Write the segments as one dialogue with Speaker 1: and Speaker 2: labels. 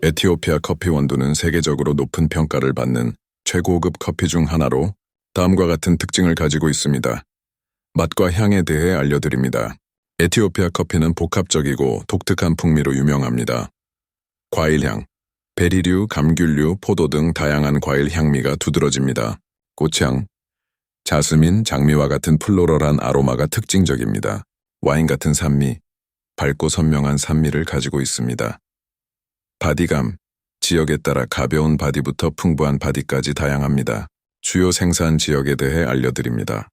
Speaker 1: 에티오피아 커피 원두는 세계적으로 높은 평가를 받는 최고급 커피 중 하나로 다음과 같은 특징을 가지고 있습니다. 맛과 향에 대해 알려드립니다. 에티오피아 커피는 복합적이고 독특한 풍미로 유명합니다. 과일향, 베리류, 감귤류, 포도 등 다양한 과일 향미가 두드러집니다. 꽃향, 자스민, 장미와 같은 플로럴한 아로마가 특징적입니다. 와인 같은 산미, 밝고 선명한 산미를 가지고 있습니다. 바디감, 지역에 따라 가벼운 바디부터 풍부한 바디까지 다양합니다. 주요 생산 지역에 대해 알려드립니다.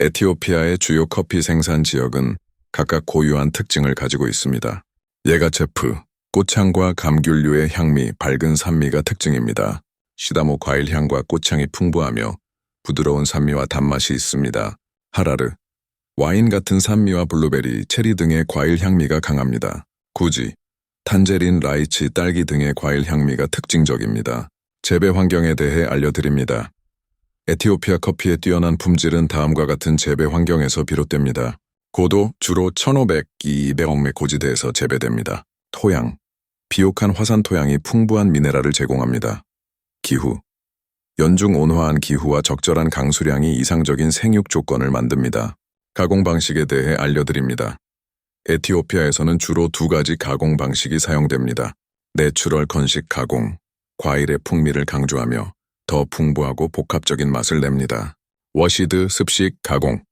Speaker 1: 에티오피아의 주요 커피 생산 지역은 각각 고유한 특징을 가지고 있습니다. 예가체프, 꽃향과 감귤류의 향미, 밝은 산미가 특징입니다. 시다모 과일 향과 꽃향이 풍부하며 부드러운 산미와 단맛이 있습니다. 하라르, 와인 같은 산미와 블루베리, 체리 등의 과일 향미가 강합니다. 구지, 탄제린, 라이치, 딸기 등의 과일 향미가 특징적입니다. 재배 환경에 대해 알려드립니다. 에티오피아 커피의 뛰어난 품질은 다음과 같은 재배 환경에서 비롯됩니다. 고도 주로 1500, 200억매 고지대에서 재배됩니다. 토양, 비옥한 화산 토양이 풍부한 미네랄을 제공합니다. 기후, 연중 온화한 기후와 적절한 강수량이 이상적인 생육 조건을 만듭니다. 가공 방식에 대해 알려드립니다. 에티오피아에서는 주로 두 가지 가공 방식이 사용됩니다. 내추럴 건식 가공, 과일의 풍미를 강조하며 더 풍부하고 복합적인 맛을 냅니다. 워시드 습식 가공,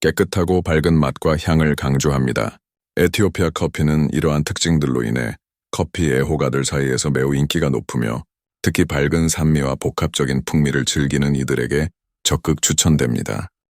Speaker 1: 깨끗하고 밝은 맛과 향을 강조합니다. 에티오피아 커피는 이러한 특징들로 인해 커피 애호가들 사이에서 매우 인기가 높으며 특히 밝은 산미와 복합적인 풍미를 즐기는 이들에게 적극 추천됩니다.